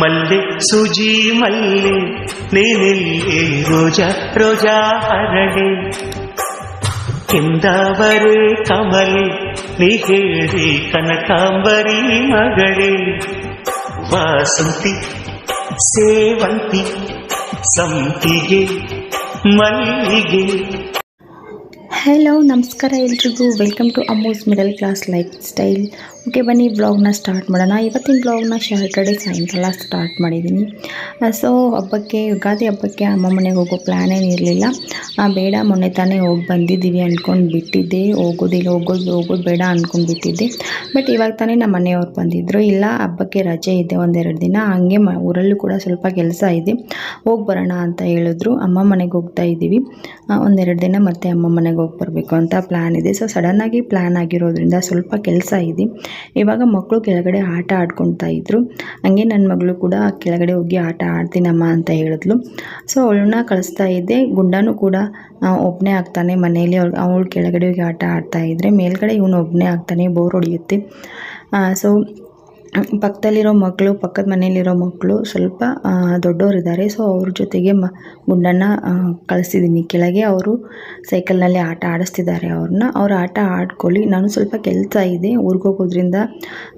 ಮಲ್ಲೆ ಸೂಜಿ ಮಲ್ಲೆ ನೀನೆಲ್ಲಿ ರೋಜಾ ರೋಜಾ ಹರಳೆ ಕೆಂದಾವರೆ ಕಮಲೆ ನೀ ಹೇಳಿ ಕನಕಾಂಬರಿ ಮಗಳೇ ವಾಸಂತಿ ಸೇವಂತಿ ಸಂಪಿಗೆ ಮಲ್ಲಿಗೆ ಹಲೋ ನಮಸ್ಕಾರ ಎಲ್ರಿಗೂ welcome to ಅಮೂಸ್ middle class life style okay, ಬನ್ನಿ ಬ್ಲಾಗ್ನ ಸ್ಟಾರ್ಟ್ ಮಾಡೋಣ. ಇವತ್ತಿನ ಬ್ಲಾಗ್ನ ಶಾರ್ಟರ್ಡೇ ಸಾಯಂಕಾಲ ಸ್ಟಾರ್ಟ್ ಮಾಡಿದ್ದೀನಿ. ಸೊ ಹಬ್ಬಕ್ಕೆ, ಯುಗಾದಿ ಹಬ್ಬಕ್ಕೆ ಅಮ್ಮ ಮನೆಗೆ ಹೋಗೋ ಪ್ಲ್ಯಾನ್ ಏನಿರಲಿಲ್ಲ ಬೇಡ, ಮೊನ್ನೆ ತಾನೇ ಹೋಗಿ ಬಂದಿದ್ದೀವಿ ಅಂದ್ಕೊಂಡು ಬಿಟ್ಟಿದ್ದೆ. ಹೋಗೋದಿಲ್ಲ ಹೋಗೋದು ಹೋಗೋದು ಬೇಡ ಅಂದ್ಕೊಂಡು ಬಿಟ್ಟಿದ್ದೆ. ಬಟ್ ಇವಾಗ ತಾನೇ ನಮ್ಮ ಮನೆಯವ್ರು ಬಂದಿದ್ದರು ಇಲ್ಲ, ಹಬ್ಬಕ್ಕೆ ರಜೆ ಇದೆ ಒಂದೆರಡು ದಿನ. ಹಂಗೆ ಮ, ಊರಲ್ಲೂ ಕೂಡ ಸ್ವಲ್ಪ ಕೆಲಸ ಇದೆ. ಹೋಗಿ ಬರೋಣ ಅಂತ ಹೇಳಿದ್ರು. ಅಮ್ಮ ಮನೆಗೆ ಹೋಗ್ತಾ ಇದ್ದೀವಿ. ಒಂದೆರಡು ದಿನ ಮತ್ತೆ ಅಮ್ಮ ಮನೆಗೆ ಹೋಗಿ ಬರಬೇಕು ಅಂತ ಪ್ಲ್ಯಾನ್ ಇದೆ. ಸೊ ಸಡನ್ನಾಗಿ ಪ್ಲ್ಯಾನ್ ಆಗಿರೋದ್ರಿಂದ ಸ್ವಲ್ಪ ಕೆಲಸ ಇದೆ. ಇವಾಗ ಮಕ್ಕಳು ಕೆಳಗಡೆ ಆಟ ಆಡ್ಕೊತಾ ಇದ್ರು. ಹಂಗೆ ನನ್ನ ಮಗಳು ಕೂಡ ಕೆಳಗಡೆ ಹೋಗಿ ಆಟ ಆಡ್ತೀನಮ್ಮ ಅಂತ ಹೇಳಿದ್ಲು. ಸೊ ಅವಳನ್ನ ಕಳಿಸ್ತಾ ಇದ್ದೆ. ಗುಂಡಾನು ಕೂಡ ಒಬ್ಬನೇ ಆಗ್ತಾನೆ ಮನೆಯಲ್ಲಿ. ಅವ್ಳು, ಅವಳು ಕೆಳಗಡೆ ಹೋಗಿ ಆಟ ಆಡ್ತಾ ಇದ್ದರೆ ಮೇಲ್ಗಡೆ ಇವನು ಒಬ್ಬನೇ ಆಗ್ತಾನೆ ಬೋರ್ ಹೊಡೆಯುತ್ತೆ. ಸೊ ಪಕ್ಕದಲ್ಲಿರೋ ಮಕ್ಕಳು, ಪಕ್ಕದ ಮನೆಯಲ್ಲಿರೋ ಮಕ್ಕಳು ಸ್ವಲ್ಪ ದೊಡ್ಡವರಿದ್ದಾರೆ. ಸೊ ಅವ್ರ ಜೊತೆಗೆ ಮ, ಗುಂಡನ್ನು ಕಳಿಸಿದ್ದೀನಿ ಕೆಳಗೆ ಅವರು ಸೈಕಲ್ನಲ್ಲಿ ಆಟ ಆಡಿಸ್ತಿದ್ದಾರೆ ಅವ್ರನ್ನ. ಅವ್ರು ಆಟ ಆಡ್ಕೊಳ್ಳಿ. ನಾನು ಸ್ವಲ್ಪ ಕೆಲಸ ಇದೆ. ಊರಿಗೆ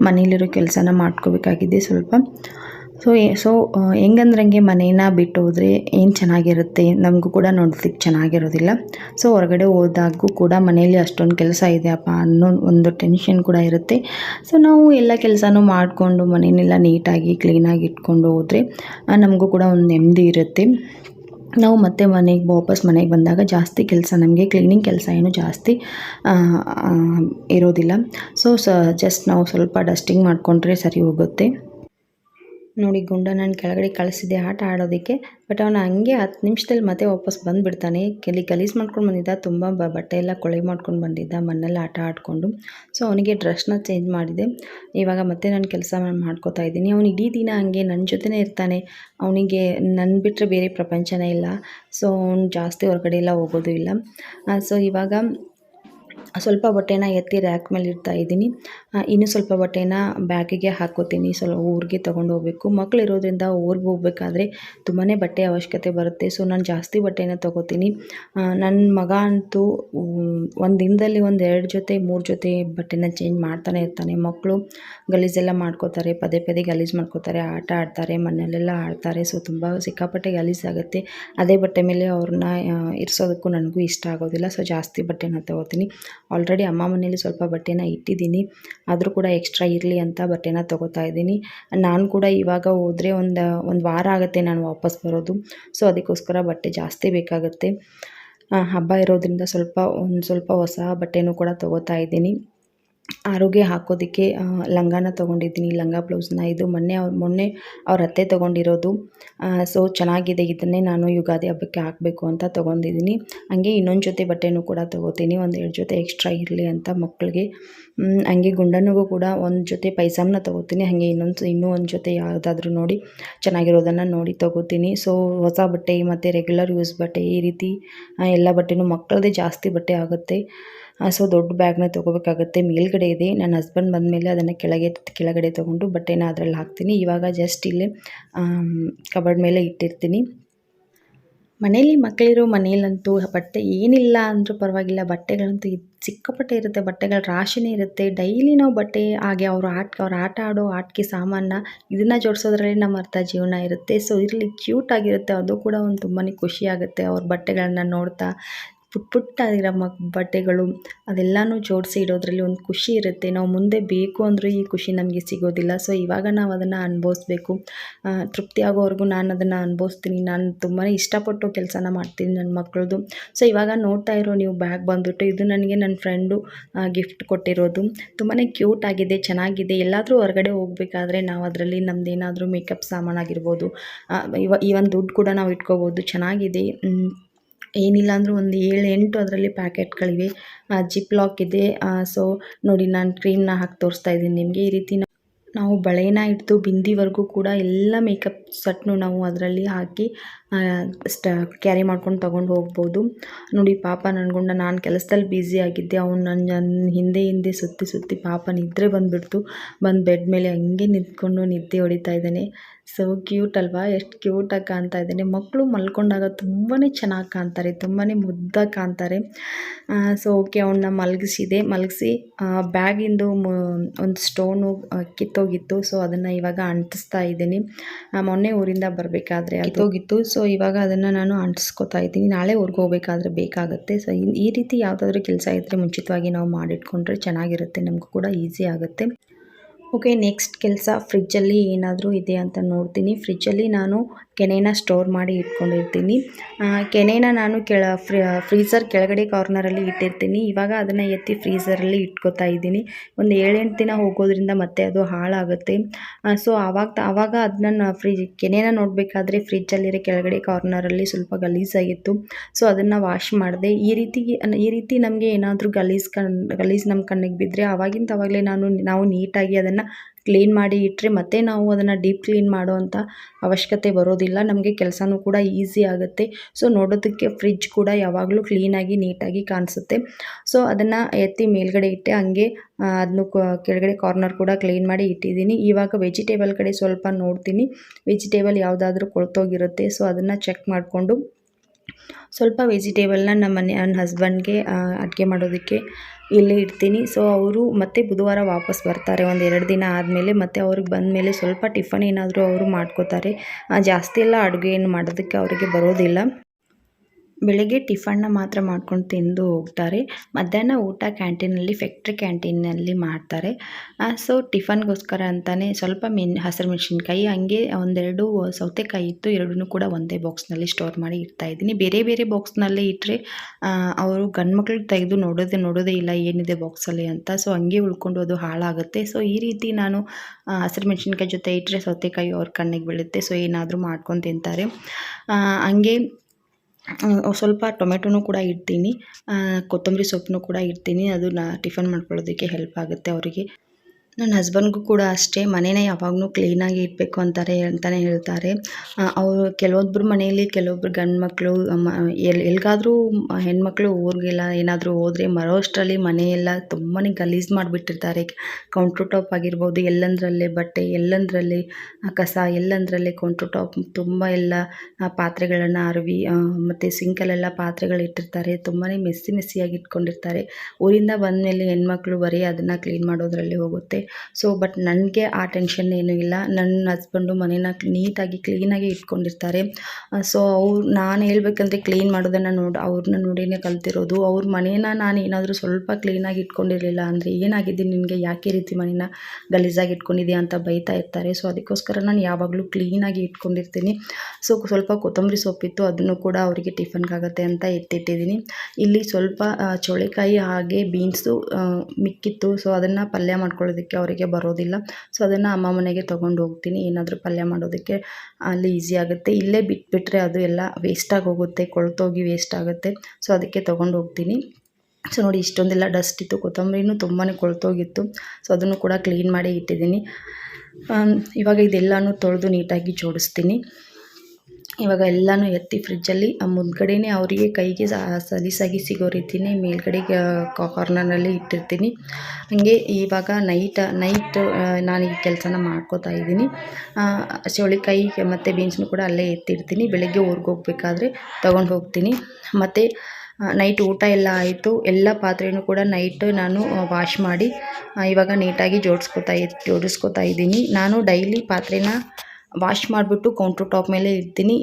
ಮನೆಯಲ್ಲಿರೋ ಕೆಲಸನ ಮಾಡ್ಕೋಬೇಕಾಗಿದೆ ಸ್ವಲ್ಪ. ಸೊ ಸೊ ಹೆಂಗಂದ್ರಂಗೆ ಮನೇನ ಬಿಟ್ಟು ಹೋದರೆ ಏನು ಚೆನ್ನಾಗಿರುತ್ತೆ? ನಮಗೂ ಕೂಡ ನೋಡ್ಲಿಕ್ಕೆ ಚೆನ್ನಾಗಿರೋದಿಲ್ಲ. ಸೊ ಹೊರಗಡೆ ಹೋದಾಗೂ ಕೂಡ ಮನೆಯಲ್ಲಿ ಅಷ್ಟೊಂದು ಕೆಲಸ ಇದೆಯಪ್ಪ ಅನ್ನೋ ಒಂದು ಟೆನ್ಷನ್ ಕೂಡ ಇರುತ್ತೆ. ಸೊ ನಾವು ಎಲ್ಲ ಕೆಲಸನೂ ಮಾಡಿಕೊಂಡು ಮನೆಯನ್ನೆಲ್ಲ ನೀಟಾಗಿ ಕ್ಲೀನಾಗಿ ಇಟ್ಕೊಂಡು ಹೋದರೆ ನಮಗೂ ಕೂಡ ಒಂದು ನೆಮ್ಮದಿ ಇರುತ್ತೆ. ನಾವು ಮತ್ತೆ ಮನೆಗೆ ವಾಪಸ್ ಮನೆಗೆ ಬಂದಾಗ ಜಾಸ್ತಿ ಕೆಲಸ ನಮಗೆ ಕ್ಲೀನಿಂಗ್ ಕೆಲಸ ಏನು ಜಾಸ್ತಿ ಇರೋದಿಲ್ಲ. ಸೊ ಸ ಜಸ್ಟ್ ನಾವು ಸ್ವಲ್ಪ ಡಸ್ಟಿಂಗ್ ಮಾಡಿಕೊಂಡ್ರೆ ಸರಿ ಹೋಗುತ್ತೆ. ನೋಡಿ ಗುಂಡ ನಾನು ಕೆಳಗಡೆ ಕಳಿಸಿದೆ ಆಟ ಆಡೋದಕ್ಕೆ ಬಟ್ ಅವನು ಹಂಗೆ ಹತ್ತು ನಿಮಿಷದಲ್ಲಿ ಮತ್ತೆ ವಾಪಸ್ ಬಂದುಬಿಡ್ತಾನೆ. ಕೆಲಿ ಗಲೀಜು ಮಾಡ್ಕೊಂಡು ಬಂದಿದ್ದ, ತುಂಬ ಬ, ಬಟ್ಟೆ ಎಲ್ಲ ಕೊಳೆ ಮಾಡ್ಕೊಂಡು ಬಂದಿದ್ದ ಮಣ್ಣೆಲ್ಲ ಆಟ ಆಡಿಕೊಂಡು. ಸೊ ಅವನಿಗೆ ಡ್ರೆಸ್ನ ಚೇಂಜ್ ಮಾಡಿದೆ. ಇವಾಗ ಮತ್ತೆ ನಾನು ಕೆಲಸ ಮಾಡ್ಕೋತಾ ಇದ್ದೀನಿ. ಅವನು ಇಡೀ ದಿನ ಹಂಗೆ ನನ್ನ ಜೊತೆನೇ ಇರ್ತಾನೆ. ಅವನಿಗೆ ನನ್ನ ಬಿಟ್ಟರೆ ಬೇರೆ ಪ್ರಪಂಚನೇ ಇಲ್ಲ. ಸೊ ಅವ್ನು ಜಾಸ್ತಿ ಹೊರಗಡೆ ಎಲ್ಲ ಹೋಗೋದು ಇಲ್ಲ. ಸೊ ಇವಾಗ ಸ್ವಲ್ಪ ಬಟ್ಟೆನ ಎತ್ತಿ ರ್ಯಾಕ್ ಮೇಲೆ ಇಡ್ತಾ ಇದ್ದೀನಿ. ಇನ್ನೂ ಸ್ವಲ್ಪ ಬಟ್ಟೆನ ಬ್ಯಾಗಿಗೆ ಹಾಕೋತೀನಿ. ಸ್ವಲ್ಪ ಊರಿಗೆ ತೊಗೊಂಡು ಹೋಗ್ಬೇಕು. ಮಕ್ಳು ಇರೋದ್ರಿಂದ ಊರಿಗೆ ಹೋಗ್ಬೇಕಾದ್ರೆ ತುಂಬಾ ಬಟ್ಟೆ ಅವಶ್ಯಕತೆ ಬರುತ್ತೆ. ಸೊ ನಾನು ಜಾಸ್ತಿ ಬಟ್ಟೆನ ತೊಗೋತೀನಿ. ನನ್ನ ಮಗ ಅಂತೂ ಒಂದು ದಿನದಲ್ಲಿ ಒಂದು ಎರಡು ಜೊತೆ, ಮೂರು ಜೊತೆ ಬಟ್ಟೆನ ಚೇಂಜ್ ಮಾಡ್ತಾನೆ ಇರ್ತಾನೆ. ಮಕ್ಕಳು ಗಲೀಜೆಲ್ಲ ಮಾಡ್ಕೋತಾರೆ. ಪದೇ ಪದೇ ಗಲೀಜು ಮಾಡ್ಕೋತಾರೆ. ಆಟ ಆಡ್ತಾರೆ. ಮನೆಯಲ್ಲೆಲ್ಲ ಆಡ್ತಾರೆ. ಸೊ ತುಂಬ ಸಿಕ್ಕಾಪಟ್ಟೆ ಗಲೀಜಾಗುತ್ತೆ ಅದೇ ಬಟ್ಟೆ ಮೇಲೆ ಅವ್ರನ್ನ ಇರಿಸೋದಕ್ಕೂ ನನಗೂ ಇಷ್ಟ ಆಗೋದಿಲ್ಲ. ಸೊ ಜಾಸ್ತಿ ಬಟ್ಟೆನ ತೊಗೋತೀನಿ. ಆಲ್ರೆಡಿ ಅಮ್ಮ ಮನೇಲಿ ಸ್ವಲ್ಪ ಬಟ್ಟೆನ ಇಟ್ಟಿದ್ದೀನಿ. ಆದರೂ ಕೂಡ ಎಕ್ಸ್ಟ್ರಾ ಇರಲಿ ಅಂತ ಬಟ್ಟೆನ ತೊಗೋತಾ ಇದ್ದೀನಿ. ನಾನು ಕೂಡ ಇವಾಗ ಹೋದರೆ ಒಂದು ಒಂದು ವಾರ ಆಗುತ್ತೆ ನಾನು ವಾಪಸ್ ಬರೋದು. ಸೊ ಅದಕ್ಕೋಸ್ಕರ ಬಟ್ಟೆ ಜಾಸ್ತಿ ಬೇಕಾಗುತ್ತೆ. ಹಬ್ಬ ಇರೋದ್ರಿಂದ ಸ್ವಲ್ಪ, ಒಂದು ಸ್ವಲ್ಪ ಹೊಸ ಬಟ್ಟೆನೂ ಕೂಡ ತೊಗೋತಾ ಇದ್ದೀನಿ. ಆರೋಗ್ಯ ಹಾಕೋದಕ್ಕೆ ಲಂಗಾನ ತೊಗೊಂಡಿದ್ದೀನಿ, ಲಂಗ ಬ್ಲೌಸ್ನ. ಇದು ಮೊನ್ನೆ ಅವ್ರು, ಮೊನ್ನೆ ಅವ್ರ ಅತ್ತೆ ತೊಗೊಂಡಿರೋದು. ಸೊ ಚೆನ್ನಾಗಿದೆ, ಇದನ್ನೇ ನಾನು ಯುಗಾದಿ ಹಬ್ಬಕ್ಕೆ ಹಾಕಬೇಕು ಅಂತ ತೊಗೊಂಡಿದ್ದೀನಿ. ಹಂಗೆ ಇನ್ನೊಂದು ಜೊತೆ ಬಟ್ಟೆನೂ ಕೂಡ ತೊಗೋತೀನಿ, ಒಂದು ಎರಡು ಜೊತೆ ಎಕ್ಸ್ಟ್ರಾ ಇರಲಿ ಅಂತ ಮಕ್ಕಳಿಗೆ ಹಂಗೆ ಗುಂಡನಿಗೂ ಕೂಡ ಒಂದು ಜೊತೆ ಪೈಜಾಮನ ತೊಗೋತೀನಿ, ಹಾಗೆ ಇನ್ನೊಂದು, ಇನ್ನೂ ಒಂದು ಜೊತೆ ಯಾವುದಾದ್ರೂ ನೋಡಿ ಚೆನ್ನಾಗಿರೋದನ್ನು ನೋಡಿ ತೊಗೋತೀನಿ. ಸೊ ಹೊಸ ಬಟ್ಟೆ ಮತ್ತು ರೆಗ್ಯುಲರ್ ಯೂಸ್ ಬಟ್ಟೆ ಈ ರೀತಿ ಎಲ್ಲ ಬಟ್ಟೆನೂ ಮಕ್ಕಳದೇ ಜಾಸ್ತಿ ಬಟ್ಟೆ ಆಗುತ್ತೆ. ಸೊ ದೊಡ್ಡ ಬ್ಯಾಗ್ನ ತೊಗೋಬೇಕಾಗುತ್ತೆ. ಮೇಲ್ಗಡೆ ಇದೆ. ನನ್ನ ಹಸ್ಬೆಂಡ್ ಬಂದಮೇಲೆ ಅದನ್ನು ಕೆಳಗೆ ಕೆಳಗಡೆ ತೊಗೊಂಡು ಬಟ್ಟೆನ ಅದರಲ್ಲಿ ಹಾಕ್ತೀನಿ. ಇವಾಗ ಜಸ್ಟ್ ಇಲ್ಲಿ ಕಬರ್ಡ್ ಮೇಲೆ ಇಟ್ಟಿರ್ತೀನಿ. ಮನೇಲಿ ಮಕ್ಕಳಿರೋ ಮನೇಲಂತೂ ಬಟ್ಟೆ ಏನಿಲ್ಲ ಅಂದರೂ ಪರವಾಗಿಲ್ಲ. ಬಟ್ಟೆಗಳಂತೂ ಸಿಕ್ಕಾಪಟ್ಟೆ ಇರುತ್ತೆ. ಬಟ್ಟೆಗಳ ರಾಶಿನೇ ಇರುತ್ತೆ. ಡೈಲಿ ನಾವು ಬಟ್ಟೆ ಹಾಗೆ ಅವರು ಆಟ, ಅವ್ರು ಆಟ ಆಡೋ ಆಟಿಕೆ ಸಾಮಾನ ಇದನ್ನು ಜೋಡಿಸೋದ್ರಲ್ಲಿ ನಮ್ಮ ಅರ್ಥ ಜೀವನ ಇರುತ್ತೆ. ಸೊ ಇರಲಿ ಕ್ಯೂಟ್ ಆಗಿರುತ್ತೆ. ಅದು ಕೂಡ ಒಂದು ತುಂಬಾ ಖುಷಿ ಆಗುತ್ತೆ. ಅವ್ರ ಬಟ್ಟೆಗಳನ್ನ ನೋಡ್ತಾ ಪುಟ್ ಪುಟ್ಟಾಗಿರೋ ಮಕ್ ಬಟ್ಟೆಗಳು ಅದೆಲ್ಲನೂ ಜೋಡಿಸಿ ಇಡೋದ್ರಲ್ಲಿ ಒಂದು ಖುಷಿ ಇರುತ್ತೆ. ನಾವು ಮುಂದೆ ಬೇಕು ಅಂದರೂ ಈ ಖುಷಿ ನಮಗೆ ಸಿಗೋದಿಲ್ಲ. ಸೊ ಇವಾಗ ನಾವು ಅದನ್ನು ಅನುಭವಿಸ್ಬೇಕು. ತೃಪ್ತಿ ಆಗೋವರೆಗೂ ನಾನು ಅದನ್ನು ಅನುಭವಿಸ್ತೀನಿ. ನಾನು ತುಂಬಾ ಇಷ್ಟಪಟ್ಟು ಕೆಲಸನ ಮಾಡ್ತೀನಿ ನನ್ನ ಮಕ್ಕಳದು ಸೊ ಇವಾಗ ನೋಡ್ತಾ ಇರೋ ನೀವು ಬ್ಯಾಗ್ ಬಂದುಬಿಟ್ಟು ಇದು ನನಗೆ ನನ್ನ ಫ್ರೆಂಡು ಗಿಫ್ಟ್ ಕೊಟ್ಟಿರೋದು. ತುಂಬಾ ಕ್ಯೂಟ್ ಆಗಿದೆ, ಚೆನ್ನಾಗಿದೆ. ಎಲ್ಲಾದರೂ ಹೊರಗಡೆ ಹೋಗಬೇಕಾದ್ರೆ ನಾವು ಅದರಲ್ಲಿ ನಮ್ಮದೇನಾದರೂ ಮೇಕಪ್ ಸಾಮಾನಾಗಿರ್ಬೋದು ಇವ, ಈ ಒಂದು ದುಡ್ಡು ಕೂಡ ನಾವು ಇಟ್ಕೋಬೋದು. ಚೆನ್ನಾಗಿದೆ. ಏನಿಲ್ಲ ಅಂದರೂ ಒಂದು ಏಳು, ಎಂಟು ಅದರಲ್ಲಿ ಪ್ಯಾಕೆಟ್ಗಳಿವೆ. ಜಿಪ್ ಲಾಕ್ ಇದೆ. ಸೊ ನೋಡಿ ನಾನು ಕ್ರೀಮ್ನ ಹಾಕಿ ತೋರಿಸ್ತಾ ಇದ್ದೀನಿ ನಿಮಗೆ. ಈ ರೀತಿ ನಾವು ಬಳೆನ ಹಿಡ್ದು ಬಿಂದಿವರೆಗೂ ಕೂಡ ಎಲ್ಲ ಮೇಕಪ್ ಸೆಟ್ನು ನಾವು ಅದರಲ್ಲಿ ಹಾಕಿ ಸ್ಟ ಕ್ಯಾರಿ ಮಾಡ್ಕೊಂಡು ತೊಗೊಂಡು ಹೋಗ್ಬೋದು. ನೋಡಿ ಪಾಪ ನನ್ಗೊಂಡ ನಾನು ಕೆಲಸದಲ್ಲಿ ಬ್ಯುಸಿ ಆಗಿದ್ದೆ. ಅವ್ನು ನನ್ನ ನನ್ನ ಹಿಂದೆ ಹಿಂದೆ ಸುತ್ತಿ ಸುತ್ತಿ ಪಾಪ ನಿದ್ರೆ ಬಂದುಬಿಡ್ತು. ಬಂದು ಬೆಡ್ ಮೇಲೆ ಹಂಗೆ ನಿಂತ್ಕೊಂಡು ನಿದ್ದೆ ಹೊಡಿತಾ ಇದ್ದಾನೆ. ಸೊ ಕ್ಯೂಟ್ ಅಲ್ವಾ? ಎಷ್ಟು ಕ್ಯೂಟಾಗಿ ಕಾಣ್ತಾ ಇದ್ದೀನಿ. ಮಕ್ಕಳು ಮಲ್ಕೊಂಡಾಗ ತುಂಬಾ ಚೆನ್ನಾಗಿ ಕಾಣ್ತಾರೆ ತುಂಬಾ ಮುದ್ದಾಗಿ ಕಾಣ್ತಾರೆ. ಸೊ ಓಕೆ ಅವನ್ನ ಮಲಗಿಸಿದೆ. ಮಲಗಿಸಿ ಬ್ಯಾಗಿಂದು ಒಂದು ಸ್ಟೋನು ಕಿತ್ತೋಗಿತ್ತು. ಸೊ ಅದನ್ನು ಇವಾಗ ಅಂಟಿಸ್ತಾ ಇದ್ದೀನಿ. ಮೊನ್ನೆ ಊರಿಂದ ಬರಬೇಕಾದ್ರೆ ಕಿತ್ತೋಗಿತ್ತು. ಸೊ ಇವಾಗ ಅದನ್ನು ನಾನು ಅಂಟಿಸ್ಕೊತಾ ಇದ್ದೀನಿ. ನಾಳೆ ಊರಿಗೆ ಹೋಗ್ಬೇಕಾದ್ರೆ ಬೇಕಾಗುತ್ತೆ. ಸೊ ಈ ರೀತಿ ಯಾವುದಾದ್ರೂ ಕೆಲಸ ಇದ್ದರೆ ಮುಂಚಿತವಾಗಿ ನಾವು ಮಾಡಿಟ್ಕೊಂಡ್ರೆ ಚೆನ್ನಾಗಿರುತ್ತೆ. ನಮಗೂ ಕೂಡ ಈಸಿ ಆಗುತ್ತೆ. ಓಕೆ ನೆಕ್ಸ್ಟ್ ಕೆಲಸ ಫ್ರಿಜ್ಜಲ್ಲಿ ಏನಾದರೂ ಇದೆ ಅಂತ ನೋಡ್ತೀನಿ. ಫ್ರಿಜ್ಜಲ್ಲಿ ನಾನು ಕೆನೆನ ಸ್ಟೋರ್ ಮಾಡಿ ಇಟ್ಕೊಂಡಿರ್ತೀನಿ. ಕೆನೆನ ನಾನು ಕೆಳ, ಫ್ರೀ ಫ್ರೀಝರ್ ಕೆಳಗಡೆ ಕಾರ್ನರಲ್ಲಿ ಇಟ್ಟಿರ್ತೀನಿ. ಇವಾಗ ಅದನ್ನು ಎತ್ತಿ ಫ್ರೀಝರಲ್ಲಿ ಇಟ್ಕೋತಾ ಇದ್ದೀನಿ. ಒಂದು ಏಳೆಂಟು ದಿನ ಹೋಗೋದ್ರಿಂದ ಮತ್ತೆ ಅದು ಹಾಳಾಗುತ್ತೆ. ಸೊ ಆವಾಗ ಆವಾಗ ಅದನ್ನ ಫ್ರಿಜ್ ಕೆನೆನ ನೋಡಬೇಕಾದ್ರೆ ಫ್ರಿಜ್ಜಲ್ಲಿರೋ ಕೆಳಗಡೆ ಕಾರ್ನರಲ್ಲಿ ಸ್ವಲ್ಪ ಗಲೀಜಾಗಿತ್ತು ಸೊ ಅದನ್ನು ವಾಶ್ ಮಾಡಿದೆ. ಈ ರೀತಿ ಈ ರೀತಿ ನಮಗೆ ಏನಾದರೂ ಗಲೀಜು ಕಣ್, ಗಲೀಜು ನಮ್ಮ ಕಣ್ಣಿಗೆ ಬಿದ್ದರೆ ಆವಾಗಿಂದ ಆವಾಗಲೇ ನಾನು, ನಾವು ನೀಟಾಗಿ ಅದನ್ನು ಕ್ಲೀನ್ ಮಾಡಿ ಇಟ್ಟರೆ ಮತ್ತೆ ನಾವು ಅದನ್ನು ಡೀಪ್ ಕ್ಲೀನ್ ಮಾಡೋವಂಥ ಅವಶ್ಯಕತೆ ಬರೋದಿಲ್ಲ. ನಮಗೆ ಕೆಲಸನೂ ಕೂಡ ಈಸಿ ಆಗುತ್ತೆ. ಸೊ ನೋಡೋದಕ್ಕೆ ಫ್ರಿಜ್ ಕೂಡ ಯಾವಾಗಲೂ ಕ್ಲೀನಾಗಿ ನೀಟಾಗಿ ಕಾಣಿಸುತ್ತೆ. ಸೊ ಅದನ್ನು ಎತ್ತಿ ಮೇಲ್ಗಡೆ ಇಟ್ಟೆ. ಹಂಗೆ ಅದನ್ನು ಕೆಳಗಡೆ ಕಾರ್ನರ್ ಕೂಡ ಕ್ಲೀನ್ ಮಾಡಿ ಇಟ್ಟಿದ್ದೀನಿ. ಇವಾಗ ವೆಜಿಟೇಬಲ್ ಕಡೆ ಸ್ವಲ್ಪ ನೋಡ್ತೀನಿ. ವೆಜಿಟೇಬಲ್ ಯಾವುದಾದ್ರೂ ಕೊಳ್ತೋಗಿರುತ್ತೆ. ಸೊ ಅದನ್ನು ಚೆಕ್ ಮಾಡಿಕೊಂಡು ಸ್ವಲ್ಪ ವೆಜಿಟೇಬಲ್ನ ನಮ್ಮ ಮನೆ ನನ್ನ ಹಸ್ಬೆಂಡ್ಗೆ ಅಡುಗೆ ಮಾಡೋದಕ್ಕೆ ಇಲ್ಲೇ ಇಡ್ತೀನಿ. ಸೊ ಅವರು ಮತ್ತೆ ಬುಧವಾರ ವಾಪಸ್ ಬರ್ತಾರೆ ಒಂದು ಎರಡು ದಿನ ಆದಮೇಲೆ, ಮತ್ತೆ ಅವ್ರಿಗೆ ಬಂದಮೇಲೆ ಸ್ವಲ್ಪ ಟಿಫನ್ ಏನಾದರೂ ಅವರು ಮಾಡ್ಕೋತಾರೆ. ಜಾಸ್ತಿ ಎಲ್ಲ ಅಡುಗೆ ಏನು ಮಾಡೋದಕ್ಕೆ ಅವರಿಗೆ ಬರೋದಿಲ್ಲ. ಬೆಳಗ್ಗೆ ಟಿಫನ್ನ ಮಾತ್ರ ಮಾಡ್ಕೊಂಡು ತಿಂದು ಹೋಗ್ತಾರೆ. ಮಧ್ಯಾಹ್ನ ಊಟ ಕ್ಯಾಂಟೀನಲ್ಲಿ, ಫ್ಯಾಕ್ಟ್ರಿ ಕ್ಯಾಂಟೀನಲ್ಲಿ ಮಾಡ್ತಾರೆ. ಸೊ ಟಿಫನ್ಗೋಸ್ಕರ ಅಂತಲೇ ಸ್ವಲ್ಪ ಮೆನ್, ಹಸಿರು ಮೆಣಸಿನ್ಕಾಯಿ, ಹಂಗೆ ಒಂದೆರಡು ಸೌತೆಕಾಯಿ ಇತ್ತು. ಎರಡೂ ಕೂಡ ಒಂದೇ ಬಾಕ್ಸ್ನಲ್ಲಿ ಸ್ಟೋರ್ ಮಾಡಿ ಇಡ್ತಾ ಇದ್ದೀನಿ. ಬೇರೆ ಬೇರೆ ಬಾಕ್ಸ್ನಲ್ಲಿ ಇಟ್ಟರೆ ಅವರು ಗಂಡು ಮಕ್ಳು ತೆಗೆದು ನೋಡೋದೇ ನೋಡೋದೇ ಇಲ್ಲ ಏನಿದೆ ಬಾಕ್ಸಲ್ಲಿ ಅಂತ. ಸೊ ಹಂಗೆ ಉಳ್ಕೊಂಡು ಅದು ಹಾಳಾಗುತ್ತೆ. ಸೊ ಈ ರೀತಿ ನಾನು ಹಸಿರು ಮೆಣಸಿನ್ಕಾಯಿ ಜೊತೆ ಇಟ್ಟರೆ ಸೌತೆಕಾಯಿ ಅವ್ರ ಕಣ್ಣಿಗೆ ಬೀಳುತ್ತೆ. ಸೊ ಏನಾದರೂ ಮಾಡ್ಕೊಂಡು ತಿಂತಾರೆ. ಹಂಗೆ ಸ್ವಲ್ಪ ಟೊಮೆಟೊನೂ ಕೂಡ ಇಡ್ತೀನಿ. ಕೊತ್ತಂಬರಿ ಸೊಪ್ಪನ್ನು ಕೂಡ ಇಡ್ತೀನಿ. ಅದು ನಾ ಟಿಫನ್ ಮಾಡ್ಕೊಳ್ಳೋದಕ್ಕೆ ಹೆಲ್ಪ್ ಆಗುತ್ತೆ ಅವರಿಗೆ. ನನ್ನ ಹಸ್ಬೆಂಡ್ಗೂ ಕೂಡ ಅಷ್ಟೇ, ಮನೇನ ಯಾವಾಗಲೂ ಕ್ಲೀನಾಗಿ ಇಡಬೇಕು ಅಂತಾರೆ ಅಂತಲೇ ಹೇಳ್ತಾರೆ. ಅವರು ಕೆಲವೊಬ್ಬರು ಮನೆಯಲ್ಲಿ, ಕೆಲವೊಬ್ರು ಗಂಡು ಮಕ್ಕಳು ಎಲ್ಲಿ ಎಲ್ಲಿಗಾದ್ರೂ ಹೆಣ್ಮಕ್ಳು ಊರಿಗೆಲ್ಲ ಏನಾದರೂ ಹೋದರೆ ಮರೋಷ್ಟರಲ್ಲಿ ಮನೆಯೆಲ್ಲ ತುಂಬಾ ಗಲೀಜು ಮಾಡಿಬಿಟ್ಟಿರ್ತಾರೆ. ಕೌಂಟ್ರ್ ಟಾಪ್ ಆಗಿರ್ಬೋದು, ಎಲ್ಲಂದರಲ್ಲೇ ಬಟ್ಟೆ, ಎಲ್ಲಂದರಲ್ಲಿ ಕಸ, ಎಲ್ಲಂದರಲ್ಲೇ ಕೌಂಟ್ರ್ ಟಾಪ್ ತುಂಬ ಎಲ್ಲ ಪಾತ್ರೆಗಳನ್ನು ಅರಿವಿ ಮತ್ತು ಸಿಂಕಲ್ಲೆಲ್ಲ ಪಾತ್ರೆಗಳು ಇಟ್ಟಿರ್ತಾರೆ. ತುಂಬಾ ಮೆಸ್ಸಿ ಮೆಸ್ಸಿಯಾಗಿ ಇಟ್ಕೊಂಡಿರ್ತಾರೆ. ಊರಿಂದ ಬಂದಮೇಲೆ ಹೆಣ್ಮಕ್ಳು ಬರೀ ಅದನ್ನು ಕ್ಲೀನ್ ಮಾಡೋದ್ರಲ್ಲಿ ಹೋಗುತ್ತೆ. ಸೊ ಬಟ್ ನನಗೆ ಆ ಟೆನ್ಷನ್ ಏನೂ ಇಲ್ಲ. ನನ್ನ ಹಸ್ಬೆಂಡು ಮನೇನ ನೀಟಾಗಿ ಕ್ಲೀನಾಗಿ ಇಟ್ಕೊಂಡಿರ್ತಾರೆ. ಸೊ ಅವ್ರು, ನಾನು ಹೇಳ್ಬೇಕಂದ್ರೆ ಕ್ಲೀನ್ ಮಾಡೋದನ್ನು ನೋಡಿ ಅವ್ರನ್ನ ನೋಡಿನೇ ಕಲ್ತಿರೋದು. ಅವ್ರ ಮನೇನ ನಾನು ಏನಾದರೂ ಸ್ವಲ್ಪ ಕ್ಲೀನಾಗಿ ಇಟ್ಕೊಂಡಿರಲಿಲ್ಲ ಅಂದರೆ ಏನಾಗಿದೆ ನಿನಗೆ? ಯಾಕೆ ರೀತಿ ಮನೇನ ಗಲೀಜಾಗಿ ಇಟ್ಕೊಂಡಿದ್ದೀಯ ಅಂತ ಬೈತಾ ಇರ್ತಾರೆ. ಸೊ ಅದಕ್ಕೋಸ್ಕರ ನಾನು ಯಾವಾಗಲೂ ಕ್ಲೀನಾಗಿ ಇಟ್ಕೊಂಡಿರ್ತೀನಿ. ಸೊ ಸ್ವಲ್ಪ ಕೊತ್ತಂಬರಿ ಸೊಪ್ಪಿತ್ತು ಅದನ್ನು ಕೂಡ ಅವರಿಗೆ ಟಿಫನ್ಗಾಗತ್ತೆ ಅಂತ ಎತ್ತಿಟ್ಟಿದ್ದೀನಿ. ಇಲ್ಲಿ ಸ್ವಲ್ಪ ಚೋಳಿಕಾಯಿ ಚೌಳಿಕಾಯಿ ಹಾಗೆ ಬೀನ್ಸು ಮಿಕ್ಕಿತ್ತು. ಸೊ ಅದನ್ನು ಪಲ್ಯ ಮಾಡ್ಕೊಳ್ಳೋದಕ್ಕೆ ಅವರಿಗೆ ಬರೋದಿಲ್ಲ. ಸೊ ಅದನ್ನು ಅಮ್ಮ ಮನೆಗೆ ತೊಗೊಂಡು ಹೋಗ್ತೀನಿ. ಏನಾದರೂ ಪಲ್ಯ ಮಾಡೋದಕ್ಕೆ ಅಲ್ಲಿ ಈಸಿ ಆಗುತ್ತೆ. ಇಲ್ಲೇ ಬಿಟ್ಬಿಟ್ರೆ ಅದು ಎಲ್ಲ ವೇಸ್ಟಾಗಿ ಹೋಗುತ್ತೆ. ಕೊಳ್ತೋಗಿ ವೇಸ್ಟ್ ಆಗುತ್ತೆ. ಸೊ ಅದಕ್ಕೆ ತೊಗೊಂಡು ಹೋಗ್ತೀನಿ. ಸೊ ನೋಡಿ ಇಷ್ಟೊಂದೆಲ್ಲ ಡಸ್ಟ್ ಇತ್ತು. ಕೊತ್ತಂಬರಿನೂ ತುಂಬಾ ಕೊಳ್ತೋಗಿತ್ತು. ಸೊ ಅದನ್ನು ಕೂಡ ಕ್ಲೀನ್ ಮಾಡಿ ಇಟ್ಟಿದ್ದೀನಿ. ಇವಾಗ ಇದೆಲ್ಲನೂ ತೊಳೆದು ನೀಟಾಗಿ ಜೋಡಿಸ್ತೀನಿ. ಇವಾಗ ಎಲ್ಲನೂ ಎತ್ತಿ ಫ್ರಿಜ್ಜಲ್ಲಿ ಆ ಮುಂದ್ಗಡೆನೇ ಅವರಿಗೆ ಕೈಗೆ ಸಲೀಸಾಗಿ ಸಿಗೋ ರೀತಿಯೇ ಮೇಲ್ಗಡೆ ಕಾರ್ನರ್ನಲ್ಲಿ ಇಟ್ಟಿರ್ತೀನಿ. ಹಾಗೆ ಇವಾಗ ನೈಟ್ ನೈಟ್ ನಾನು ಈ ಕೆಲಸನ ಮಾಡ್ಕೋತಾ ಇದ್ದೀನಿ. ಚೌಳಿಕಾಯಿ ಮತ್ತು ಬೀನ್ಸ್ನು ಕೂಡ ಅಲ್ಲೇ ಎತ್ತಿರ್ತೀನಿ. ಬೆಳಗ್ಗೆ ಹೋಗ್ಬೇಕಾದ್ರೆ ತೊಗೊಂಡು ಹೋಗ್ತೀನಿ. ಮತ್ತು ನೈಟ್ ಊಟ ಎಲ್ಲ ಆಯಿತು. ಎಲ್ಲ ಪಾತ್ರೆನೂ ಕೂಡ ನೈಟ್ ನಾನು ವಾಶ್ ಮಾಡಿ ಇವಾಗ ನೀಟಾಗಿ ಜೋಡಿಸ್ಕೋತಾ ಜೋಡಿಸ್ಕೊತಾ ಇದ್ದೀನಿ. ನಾನು ಡೈಲಿ ಪಾತ್ರೆನ ವಾಶ್ ಮಾಡಿಬಿಟ್ಟು ಕೌಂಟ್ರ್ ಟಾಪ್ ಮೇಲೆ ಇರ್ತೀನಿ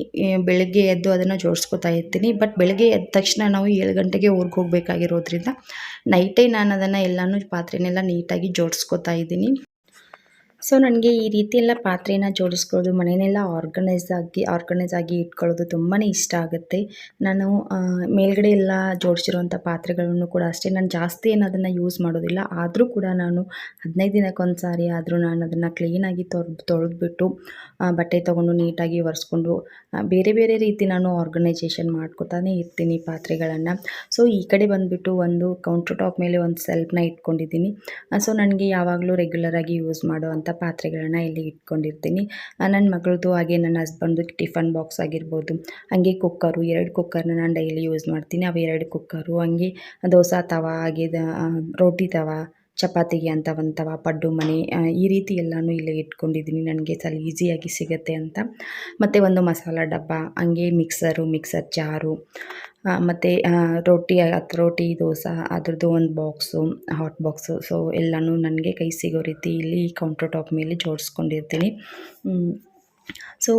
ಬೆಳಗ್ಗೆ ಎದ್ದು ಅದನ್ನು ಜೋಡಿಸ್ಕೊತಾ ಇರ್ತೀನಿ. ಬಟ್ ಬೆಳಗ್ಗೆ ಎದ್ದ ತಕ್ಷಣ ನಾವು ಏಳು ಗಂಟೆಗೆ ಊರಿಗೆ ಹೋಗಬೇಕಾಗಿರೋದ್ರಿಂದ ನೈಟೇ ನಾನು ಅದನ್ನು ಎಲ್ಲನೂ ಪಾತ್ರೆನೆಲ್ಲ ನೀಟಾಗಿ ಜೋಡಿಸ್ಕೊತಾ ಇದ್ದೀನಿ. ಸೊ ನನಗೆ ಈ ರೀತಿ ಎಲ್ಲ ಪಾತ್ರೆನ ಜೋಡಿಸ್ಕೊಳ್ಳೋದು ಮನೆಯೆಲ್ಲ ಆರ್ಗನೈಸ್ ಆಗಿ ಆರ್ಗನೈಸ್ ಆಗಿ ಇಟ್ಕೊಳ್ಳೋದು ತುಂಬಾ ಇಷ್ಟ ಆಗುತ್ತೆ. ನಾನು ಮೇಲ್ಗಡೆ ಎಲ್ಲ ಜೋಡಿಸಿರುವಂಥ ಪಾತ್ರೆಗಳನ್ನು ಕೂಡ ಅಷ್ಟೇ, ನಾನು ಜಾಸ್ತಿ ಏನು ಅದನ್ನು ಯೂಸ್ ಮಾಡೋದಿಲ್ಲ. ಆದರೂ ಕೂಡ ನಾನು ಹದಿನೈದು ದಿನಕ್ಕೊಂದು ಸಾರಿ ಆದರೂ ನಾನು ಅದನ್ನು ಕ್ಲೀನಾಗಿ ತೊಳೆದು ತೊಳೆದ್ಬಿಟ್ಟು ಬಟ್ಟೆ ತೊಗೊಂಡು ನೀಟಾಗಿ ಒರೆಸ್ಕೊಂಡು ಬೇರೆ ಬೇರೆ ರೀತಿ ನಾನು ಆರ್ಗನೈಸೇಷನ್ ಮಾಡ್ಕೊತಾನೆ ಇರ್ತೀನಿ ಪಾತ್ರೆಗಳನ್ನು. ಸೊ ಈ ಕಡೆ ಬಂದುಬಿಟ್ಟು ಒಂದು ಕೌಂಟರ್ ಟಾಪ್ ಮೇಲೆ ಒಂದು ಸೆಲ್ಫ್ನ ಇಟ್ಕೊಂಡಿದ್ದೀನಿ. ಸೊ ನನಗೆ ಯಾವಾಗಲೂ ರೆಗ್ಯುಲರಾಗಿ ಯೂಸ್ ಮಾಡುವಂಥ ಪಾತ್ರೆಗಳನ್ನ ಇಲ್ಲಿ ಇಟ್ಕೊಂಡಿರ್ತೀನಿ. ನನ್ನ ಮಗಳದು ಹಾಗೆ ನನ್ನ ಹಸ್ಬೆಂಡ್ದು ಟಿಫನ್ ಬಾಕ್ಸ್ ಆಗಿರ್ಬೋದು, ಹಾಗೆ ಕುಕ್ಕರು ಎರಡು ಕುಕ್ಕರ್ನ ನಾನು ಡೈಲಿ ಯೂಸ್ ಮಾಡ್ತೀನಿ. ಅವು ಎರಡು ಕುಕ್ಕರು ಹಂಗೆ ದೋಸೆ ತವ, ಹಾಗೆ ರೋಟಿ ತವ ಚಪಾತಿಗೆ ಅಂತ ಒಂಥವ ಪಡ್ಡು, ಮನೆ ಈ ರೀತಿ ಎಲ್ಲನೂ ಇಲ್ಲೇ ಇಟ್ಕೊಂಡಿದ್ದೀನಿ. ನನಗೆ ಸ್ವಲ್ಪ ಈಸಿಯಾಗಿ ಸಿಗುತ್ತೆ ಅಂತ. ಮತ್ತು ಒಂದು ಮಸಾಲ ಡಬ್ಬ, ಹಂಗೆ ಮಿಕ್ಸರು, ಮಿಕ್ಸರ್ ಜಾರು ಮತ್ತು ಹತ್ತು ರೋಟಿ ದೋಸೆ, ಅದ್ರದ್ದು ಒಂದು ಬಾಕ್ಸು, ಹಾಟ್ ಬಾಕ್ಸು. ಸೊ ಎಲ್ಲನೂ ನನಗೆ ಕೈ ಸಿಗೋ ರೀತಿ ಇಲ್ಲಿ ಕೌಂಟರ್ ಟಾಪ್ ಮೇಲೆ ಜೋಡಿಸ್ಕೊಂಡಿರ್ತೀನಿ. ಸೊ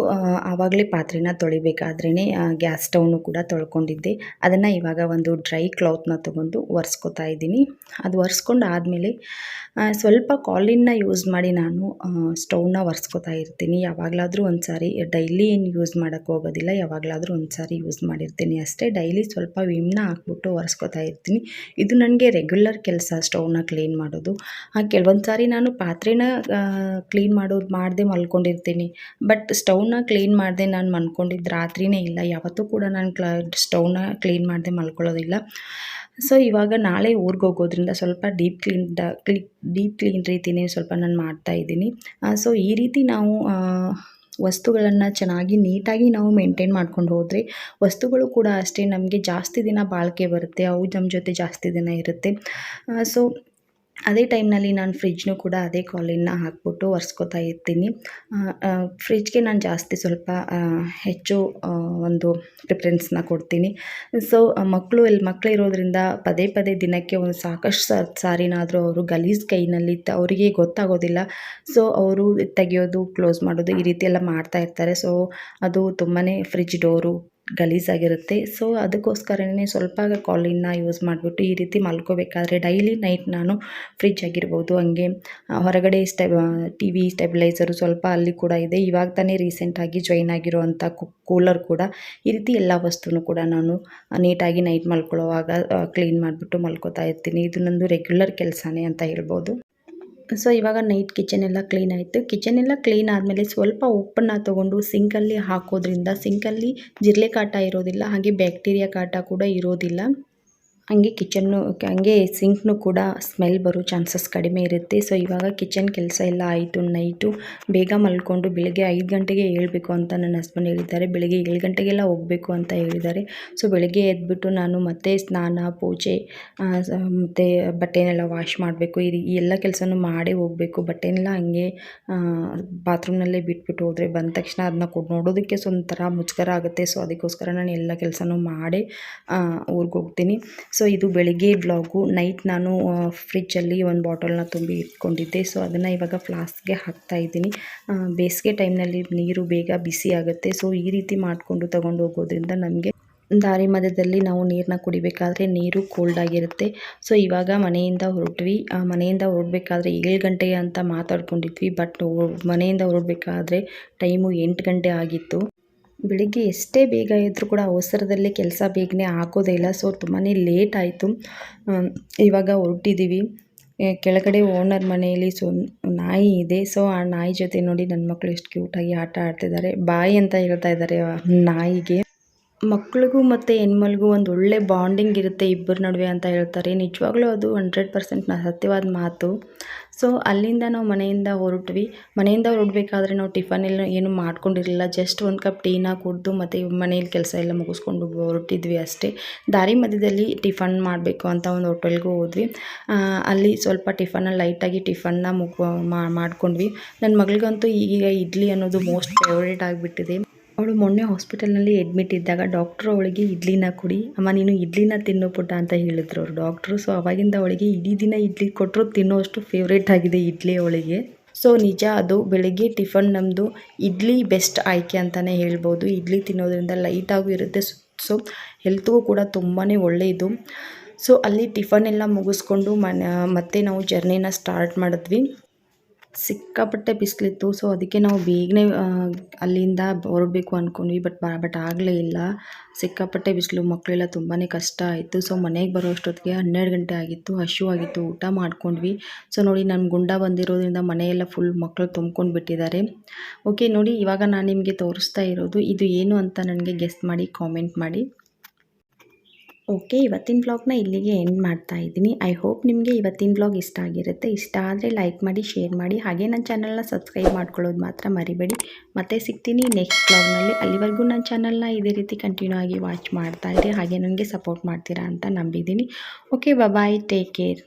ಆವಾಗಲೇ ಪಾತ್ರೆನ ತೊಳಿಬೇಕಾದ್ರೇ ಗ್ಯಾಸ್ ಸ್ಟವ್ನು ಕೂಡ ತೊಳ್ಕೊಂಡಿದ್ದೆ. ಅದನ್ನು ಇವಾಗ ಒಂದು ಡ್ರೈ ಕ್ಲಾತ್ನ ತೊಗೊಂಡು ಒರೆಸ್ಕೊತಾ ಇದ್ದೀನಿ. ಅದು ಒರೆಸ್ಕೊಂಡು ಆದಮೇಲೆ ಸ್ವಲ್ಪ ಕಾಲಿನ ಯೂಸ್ ಮಾಡಿ ನಾನು ಸ್ಟೌವ್ನ ಒರೆಸ್ಕೊತಾ ಇರ್ತೀನಿ. ಯಾವಾಗಲಾದರೂ ಒಂದು ಸಾರಿ ಡೈಲಿ ಏನು ಯೂಸ್ ಮಾಡೋಕ್ಕೆ ಹೋಗೋದಿಲ್ಲ, ಯಾವಾಗಲಾದರೂ ಒಂದು ಸಾರಿ ಯೂಸ್ ಮಾಡಿರ್ತೀನಿ ಅಷ್ಟೇ. ಡೈಲಿ ಸ್ವಲ್ಪ ವಿಮ್ನ ಹಾಕ್ಬಿಟ್ಟು ಒರೆಸ್ಕೊತಾ ಇರ್ತೀನಿ. ಇದು ನನಗೆ ರೆಗ್ಯುಲರ್ ಕೆಲಸ ಸ್ಟೌವ್ನ ಕ್ಲೀನ್ ಮಾಡೋದು. ಕೆಲವೊಂದು ಸಾರಿ ನಾನು ಪಾತ್ರೆನ ಕ್ಲೀನ್ ಮಾಡೋದು ಮಾಡದೆ ಮಲ್ಕೊಂಡಿರ್ತೀನಿ. ಬಟ್ ಸ್ಟವ್ನ ಕ್ಲೀನ್ ಮಾಡದೆ ನಾನು ಮಲ್ಕೊಂಡಿದ್ದು ರಾತ್ರಿನೇ ಇಲ್ಲ. ಯಾವತ್ತೂ ಕೂಡ ನಾನು ಕ್ಲ, ಸ್ಟೌವ್ನ ಕ್ಲೀನ್ ಮಾಡದೆ ಮಲ್ಕೊಳ್ಳೋದಿಲ್ಲ. ಸೊ, ಇವಾಗ ನಾಳೆ ಊರಿಗೆ ಹೋಗೋದ್ರಿಂದ ಸ್ವಲ್ಪ ಡೀಪ್ ಕ್ಲೀನ್, ಡ, ಕ್ಲೀ, ಡೀಪ್ ಕ್ಲೀನ್ ರೀತಿಯೇ ಸ್ವಲ್ಪ ನಾನು ಮಾಡ್ತಾ ಇದ್ದೀನಿ. ಸೊ, ಈ ರೀತಿ ನಾವು ವಸ್ತುಗಳನ್ನು ಚೆನ್ನಾಗಿ ನೀಟಾಗಿ ನಾವು ಮೇಂಟೈನ್ ಮಾಡ್ಕೊಂಡು ಹೋದರೆ ವಸ್ತುಗಳು ಕೂಡ ಅಷ್ಟೇ ನಮಗೆ ಜಾಸ್ತಿ ದಿನ ಬಾಳಿಕೆ ಬರುತ್ತೆ. ಅವು ನಮ್ಮ ಜೊತೆ ಜಾಸ್ತಿ ದಿನ ಇರುತ್ತೆ. ಸೊ ಅದೇ ಟೈಮ್ನಲ್ಲಿ ನಾನು ಫ್ರಿಜ್ನು ಕೂಡ ಅದೇ ಕಾಲಿನ ಹಾಕ್ಬಿಟ್ಟು ಒರೆಸ್ಕೊತಾ ಇರ್ತೀನಿ. ಫ್ರಿಜ್ಗೆ ನಾನು ಜಾಸ್ತಿ ಸ್ವಲ್ಪ ಹೆಚ್ಚು ಒಂದು ಪ್ರಿಫರೆನ್ಸ್ನ ಕೊಡ್ತೀನಿ. ಸೊ ಮಕ್ಕಳು ಇಲ್ಲಿ ಮಕ್ಕಳು ಇರೋದ್ರಿಂದ ಪದೇ ಪದೇ ದಿನಕ್ಕೆ ಒಂದು ಸಾಕಷ್ಟು ಸಾರಿನಾದರೂ ಅವರು ಗಲೀಜು ಕೈನಲ್ಲಿ ಅವರಿಗೆ ಗೊತ್ತಾಗೋದಿಲ್ಲ. ಸೊ ಅವರು ತೆಗೆಯೋದು, ಕ್ಲೋಸ್ ಮಾಡೋದು ಈ ರೀತಿ ಎಲ್ಲ ಮಾಡ್ತಾ ಇರ್ತಾರೆ. ಸೊ ಅದು ತುಂಬಾ ಫ್ರಿಜ್ ಡೋರು ಗಲೀಜಾಗಿರುತ್ತೆ. ಸೊ ಅದಕ್ಕೋಸ್ಕರನೇ ಸ್ವಲ್ಪ ಕಾಲಿನ ಯೂಸ್ ಮಾಡಿಬಿಟ್ಟು ಈ ರೀತಿ ಮಲ್ಕೋಬೇಕಾದ್ರೆ ಡೈಲಿ ನೈಟ್ ನಾನು ಫ್ರಿಜ್ ಆಗಿರ್ಬೋದು, ಹಂಗೆ ಹೊರಗಡೆ ಸ್ಟೆ ಟಿ ವಿ ಸ್ಟೆಬಿಲೈಸರು ಸ್ವಲ್ಪ ಅಲ್ಲಿ ಕೂಡ ಇದೆ. ಇವಾಗ ತಾನೇ ರೀಸೆಂಟಾಗಿ ಜಾಯ್ನ್ ಆಗಿರುವಂಥ ಕೂಲರ್ ಕೂಡ ಈ ರೀತಿ ಎಲ್ಲ ವಸ್ತುನೂ ಕೂಡ ನಾನು ನೀಟಾಗಿ ನೈಟ್ ಮಲ್ಕೊಳ್ಳೋವಾಗ ಕ್ಲೀನ್ ಮಾಡಿಬಿಟ್ಟು ಮಲ್ಕೋತಾ ಇರ್ತೀನಿ. ಇದು ನಂದು ರೆಗ್ಯುಲರ್ ಕೆಲಸನೇ ಅಂತ ಹೇಳ್ಬೋದು. ಸೊ ಇವಾಗ ನೈಟ್ ಕಿಚನ್ ಎಲ್ಲ ಕ್ಲೀನ್ ಆಯಿತು. ಕಿಚನ್ ಎಲ್ಲ ಕ್ಲೀನ್ ಆದಮೇಲೆ ಸ್ವಲ್ಪ ಉಪ್ಪನ್ನು ತೊಗೊಂಡು ಸಿಂಕಲ್ಲಿ ಹಾಕೋದ್ರಿಂದ ಸಿಂಕಲ್ಲಿ ಜಿರಳೆ ಕಾಟ ಇರೋದಿಲ್ಲ, ಹಾಗೆ ಬ್ಯಾಕ್ಟೀರಿಯಾ ಕಾಟ ಕೂಡ ಇರೋದಿಲ್ಲ. ಹಂಗೆ ಕಿಚನ್ನು ಹಂಗೆ ಸಿಂಕ್ನು ಕೂಡ ಸ್ಮೆಲ್ ಬರೋ ಚಾನ್ಸಸ್ ಕಡಿಮೆ ಇರುತ್ತೆ. ಸೊ, ಇವಾಗ ಕಿಚನ್ ಕೆಲಸ ಎಲ್ಲ ಆಯಿತು, ನೈಟು ಬೇಗ ಮಲ್ಕೊಂಡು ಬೆಳಗ್ಗೆ ಐದು ಗಂಟೆಗೆ ಏಳಬೇಕು ಅಂತ ನನ್ನ ಹಸ್ಬೆಂಡ್ ಹೇಳಿದ್ದಾರೆ. ಬೆಳಗ್ಗೆ ಏಳು ಗಂಟೆಗೆಲ್ಲ ಹೋಗಬೇಕು ಅಂತ ಹೇಳಿದ್ದಾರೆ. ಸೊ, ಬೆಳಗ್ಗೆ ಎದ್ಬಿಟ್ಟು ನಾನು ಮತ್ತೆ ಸ್ನಾನ, ಪೂಜೆ ಮತ್ತು ಬಟ್ಟೆನೆಲ್ಲ ವಾಶ್ ಮಾಡಬೇಕು. ಈ ಎಲ್ಲ ಕೆಲಸನೂ ಮಾಡೇ ಹೋಗಬೇಕು. ಬಟ್ಟೆನೆಲ್ಲ ಹಂಗೆ ಬಾತ್ರೂಮ್ನಲ್ಲೇ ಬಿಟ್ಬಿಟ್ಟು ಹೋದರೆ ಬಂದ ತಕ್ಷಣ ಅದನ್ನ ಕೊಟ್ಟು ನೋಡೋದಕ್ಕೆ ಒಂಥರ ಮುಜುಗರ ಆಗುತ್ತೆ. ಸೊ, ಅದಕ್ಕೋಸ್ಕರ ನಾನು ಎಲ್ಲ ಕೆಲಸನೂ ಮಾಡಿ ಊರಿಗೆ ಹೋಗ್ತೀನಿ. ಸೊ ಇದು ಬೆಳಿಗ್ಗೆ ಬ್ಲಾಗು ನೈಟ್ ನಾನು ಫ್ರಿಜ್ಜಲ್ಲಿ ಒಂದು ಬಾಟಲ್ನ ತುಂಬಿ ಇಟ್ಕೊಂಡಿದ್ದೆ. ಸೊ ಅದನ್ನು ಇವಾಗ ಫ್ಲಾಸ್ಕ್ಗೆ ಹಾಕ್ತಾ ಇದ್ದೀನಿ. ಬೇಸಿಗೆ ಟೈಮ್ನಲ್ಲಿ ನೀರು ಬೇಗ ಬಿಸಿ ಆಗುತ್ತೆ. ಸೊ ಈ ರೀತಿ ಮಾಡಿಕೊಂಡು ತಗೊಂಡು ಹೋಗೋದ್ರಿಂದ ನಮಗೆ ದಾರಿ ಮಧ್ಯದಲ್ಲಿ ನಾವು ನೀರನ್ನ ಕುಡಿಬೇಕಾದ್ರೆ ನೀರು ಕೋಲ್ಡ್ ಆಗಿರುತ್ತೆ. ಸೊ ಇವಾಗ ಮನೆಯಿಂದ ಹೊರಟ್ವಿ. ಮನೆಯಿಂದ ಹೊರಡ್ಬೇಕಾದ್ರೆ ಏಳು ಗಂಟೆ ಅಂತ ಮಾತಾಡ್ಕೊಂಡಿದ್ವಿ. ಬಟ್ ಮನೆಯಿಂದ ಹೊರಡ್ಬೇಕಾದ್ರೆ ಟೈಮು ಎಂಟು ಗಂಟೆ ಆಗಿತ್ತು. ಬೆಳಿಗ್ಗೆ ಎಷ್ಟೇ ಬೇಗ ಇದ್ದರೂ ಕೂಡ ಅವಸರದಲ್ಲೇ ಕೆಲಸ ಬೇಗನೆ ಹಾಕೋದೇ ಇಲ್ಲ. ಸೊ ತುಂಬಾ ಲೇಟ್ ಆಯಿತು. ಇವಾಗ ಹೊರಟಿದ್ದೀವಿ ಕೆಳಗಡೆ ಓನರ್ ಮನೆಯಲ್ಲಿ ಸೊ, ನಾಯಿ ಇದೆ. ಸೊ, ಆ ನಾಯಿ ಜೊತೆ ನೋಡಿ ನನ್ನ ಮಕ್ಕಳು ಎಷ್ಟು ಕ್ಯೂಟಾಗಿ ಆಟ ಆಡ್ತಿದ್ದಾರೆ. ಬಾಯಿ ಅಂತ ಹೇಳ್ತಾ ಇದ್ದಾರೆ ನಾಯಿಗೆ. ಮಕ್ಕಳಿಗೂ ಮತ್ತು ಹೆಣ್ಮಲ್ಗೂ ಒಂದು ಒಳ್ಳೆ ಬಾಂಡಿಂಗ್ ಇರುತ್ತೆ ಇಬ್ಬರ ನಡುವೆ ಅಂತ ಹೇಳ್ತಾರೆ. ನಿಜವಾಗ್ಲೂ ಅದು ಹಂಡ್ರೆಡ್ ಪರ್ಸೆಂಟ್ನ ಸತ್ಯವಾದ ಮಾತು. ಸೊ ಅಲ್ಲಿಂದ ನಾವು ಮನೆಯಿಂದ ಹೊರಟ್ವಿ. ಮನೆಯಿಂದ ಹೊರಡ್ಬೇಕಾದ್ರೆ ನಾವು ಟಿಫನ್ ಎಲ್ಲ ಏನು ಮಾಡ್ಕೊಂಡಿರಲಿಲ್ಲ. ಜಸ್ಟ್ ಒಂದು ಕಪ್ ಟೀನ ಕುಡಿದು ಮತ್ತು ಮನೇಲಿ ಕೆಲಸ ಎಲ್ಲ ಮುಗಿಸ್ಕೊಂಡು ಹೊರಟಿದ್ವಿ ಅಷ್ಟೇ. ದಾರಿ ಮಧ್ಯದಲ್ಲಿ ಟಿಫನ್ ಮಾಡಬೇಕು ಅಂತ ಒಂದು ಹೋಟೆಲ್ಗೂ ಹೋದ್ವಿ. ಅಲ್ಲಿ ಸ್ವಲ್ಪ ಟಿಫನ್ನ ಲೈಟಾಗಿ ಟಿಫನ್ನ ಮುಗ್ ಮಾಡ್ಕೊಂಡ್ವಿ. ನನ್ನ ಮಗಳಿಗಂತೂ ಈಗ ಇಡ್ಲಿ ಅನ್ನೋದು ಮೋಸ್ಟ್ ಫೇವ್ರೇಟ್ ಆಗಿಬಿಟ್ಟಿದೆ. ಅವಳು ಮೊನ್ನೆ ಹಾಸ್ಪಿಟಲ್ನಲ್ಲಿ ಅಡ್ಮಿಟ್ ಇದ್ದಾಗ ಡಾಕ್ಟ್ರು ಅವಳಿಗೆ ಇಡ್ಲಿನ ಕುಡಿ, ಅಮ್ಮ, ನೀನು ಇಡ್ಲಿನ ತಿನ್ನು ಪುಟ್ಟ ಅಂತ ಹೇಳಿದ್ರು ಅವರು ಡಾಕ್ಟ್ರು. ಸೊ, ಅವಾಗಿಂದ ಅವಳಿಗೆ ಇಡೀ ದಿನ ಇಡ್ಲಿ ಕೊಟ್ಟರು ತಿನ್ನೋಷ್ಟು ಫೇವ್ರೇಟ್ ಆಗಿದೆ ಇಡ್ಲಿ ಅವಳಿಗೆ. ಸೊ, ನಿಜ ಅದು ಬೆಳಗ್ಗೆ ಟಿಫನ್ ನಮ್ಮದು ಇಡ್ಲಿ ಬೆಸ್ಟ್ ಆಯ್ಕೆ ಅಂತಲೇ ಹೇಳ್ಬೋದು. ಇಡ್ಲಿ ತಿನ್ನೋದ್ರಿಂದ ಲೈಟಾಗೂ ಇರುತ್ತೆ, ಸೊ ಹೆಲ್ತ್ಗೂ ಕೂಡ ತುಂಬಾ ಒಳ್ಳೆಯದು ಸೊ, ಅಲ್ಲಿ ಟಿಫನ್ ಎಲ್ಲ ಮುಗಿಸ್ಕೊಂಡು ಮನೆ, ಮತ್ತೆ ನಾವು ಜರ್ನಿನ ಸ್ಟಾರ್ಟ್ ಮಾಡಿದ್ವಿ. ಸಿಕ್ಕಾಪಟ್ಟೆ ಬಿಸಿಲಿತ್ತು. ಸೊ ಅದಕ್ಕೆ ನಾವು ಬೇಗನೆ ಅಲ್ಲಿಂದ ಹೊರಡಬೇಕು ಅಂದ್ಕೊಂಡ್ವಿ ಬಟ್ ಬಟ್ ಆಗಲೇ ಇಲ್ಲ. ಸಿಕ್ಕಾಪಟ್ಟೆ ಬಿಸಿಲು ಮಕ್ಕಳೆಲ್ಲ ತುಂಬಾ ಕಷ್ಟ ಆಯಿತು. ಸೊ ಮನೆಗೆ ಬರೋ ಅಷ್ಟೊತ್ತಿಗೆ ಹನ್ನೆರಡು ಗಂಟೆ ಆಗಿತ್ತು. ಹಶು ಆಗಿತ್ತು. ಊಟ ಮಾಡ್ಕೊಂಡ್ವಿ. ಸೊ ನೋಡಿ ನನ್ನ ಗುಂಡ ಬಂದಿರೋದ್ರಿಂದ ಮನೆಯೆಲ್ಲ ಫುಲ್ ಮಕ್ಕಳು ತುಂಬ್ಕೊಂಡು ಬಿಟ್ಟಿದ್ದಾರೆ. ಓಕೆ ನೋಡಿ, ಇವಾಗ ನಾನು ನಿಮಗೆ ತೋರಿಸ್ತಾ ಇರೋದು. ಇದು ಏನು ಅಂತ ನನಗೆ ಗೆಸ್ಟ್ ಮಾಡಿ ಕಾಮೆಂಟ್ ಮಾಡಿ. ಓಕೆ, ಇವತ್ತಿನ ಬ್ಲಾಗ್ನ ಇಲ್ಲಿಗೆ ಎಂಡ್ ಮಾಡ್ತಾ ಇದ್ದೀನಿ. ಐ ಹೋಪ್ ನಿಮಗೆ ಇವತ್ತಿನ ಬ್ಲಾಗ್ ಇಷ್ಟ ಆಗಿರುತ್ತೆ. ಇಷ್ಟ ಆದರೆ ಲೈಕ್ ಮಾಡಿ, ಶೇರ್ ಮಾಡಿ. ಹಾಗೆ ನನ್ನ ಚಾನಲ್ನ ಸಬ್ಸ್ಕ್ರೈಬ್ ಮಾಡ್ಕೊಳ್ಳೋದು ಮಾತ್ರ ಮರಿಬೇಡಿ. ಮತ್ತೆ ಸಿಗ್ತೀನಿ ನೆಕ್ಸ್ಟ್ ಬ್ಲಾಗ್ನಲ್ಲಿ ಅಲ್ಲಿವರೆಗೂ ನನ್ನ ಚಾನಲ್ನ ಇದೇ ರೀತಿ ಕಂಟಿನ್ಯೂ ಆಗಿ ವಾಚ್ ಮಾಡ್ತಾ ಇರಿ. ಹಾಗೆ ನನಗೆ ಸಪೋರ್ಟ್ ಮಾಡ್ತೀರಾ ಅಂತ ನಂಬಿದ್ದೀನಿ. Okay bye take care.